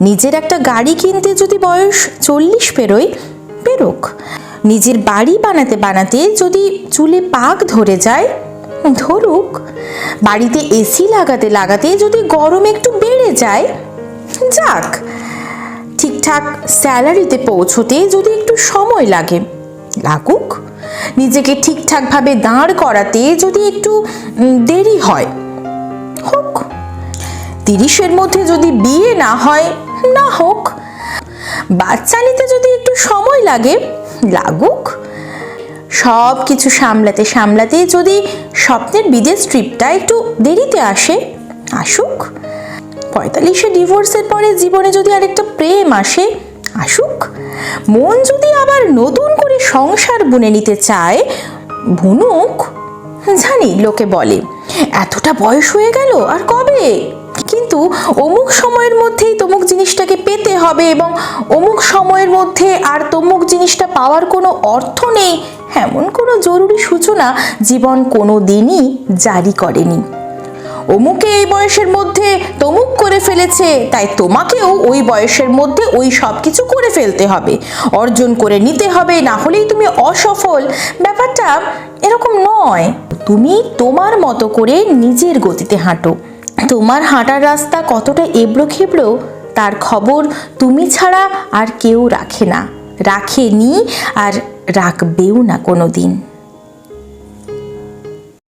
নিজের একটা গাড়ি কিনতে যদি বয়স চল্লিশ পেরোয় পেরোক নিজের বাড়ি বানাতে বানাতে যদি চুলে পাক ধরে যায়, ধরুক। বাড়িতে এসি লাগাতে লাগাতে যদি গরম একটু বেড়ে যায়, যাক। ঠিকঠাক স্যালারিতে পৌঁছতে যদি একটু সময় লাগে, লাগুক। নিজেকে ঠিকঠাকভাবে দাঁড় করাতে যদি একটু দেরি হয়, হোক। তিরিশের মধ্যে যদি বিয়ে না হয়, না হোক। বাচ্চা নিতে যদি একটু সময় লাগে, লাগুক। সব কিছু সামলাতে সামলাতে যদি স্বপ্নের বিদেশ ট্রিপটা একটু দেরিতে আসে, আসুক। পঁয়তাল্লিশে ডিভোর্সের পরে জীবনে যদি আরেকটা প্রেম আসে, আসুক। মন যদি আবার নতুন করে সংসার বুনে নিতে চায়, বুনুক। জানি, লোকে বলে, এতটা বয়স হয়ে গেল, আর কবে? কিন্তু অমুক সময়ের মধ্যেই তমুক জিনিসটাকে পেতে হবে এবং অমুক সময়ের মধ্যে আর তমুক জিনিসটা পাওয়ার কোনো অর্থ নেই, এমন কোনো জরুরি সূচনা জীবন কোনো দিনই জারি করেনি। অমুকে এই বয়সের মধ্যে তমুক করে ফেলেছে, তাই তোমাকেও ওই বয়সের মধ্যে ওই সব কিছু করে ফেলতে হবে। অর্জন করে নিতে হবে, না হলেই তুমি অসফল। ব্যাপারটা এরকম নয়, তুমি তোমার মতো করে নিজের গতিতে হাঁটো। তোমার হাঁটার রাস্তা কতটা এবড়ো খেবড়ো, তার খবর তুমি ছাড়া আর কেউ রাখে না। রাখেনি আর রাখবেও না কোনো দিন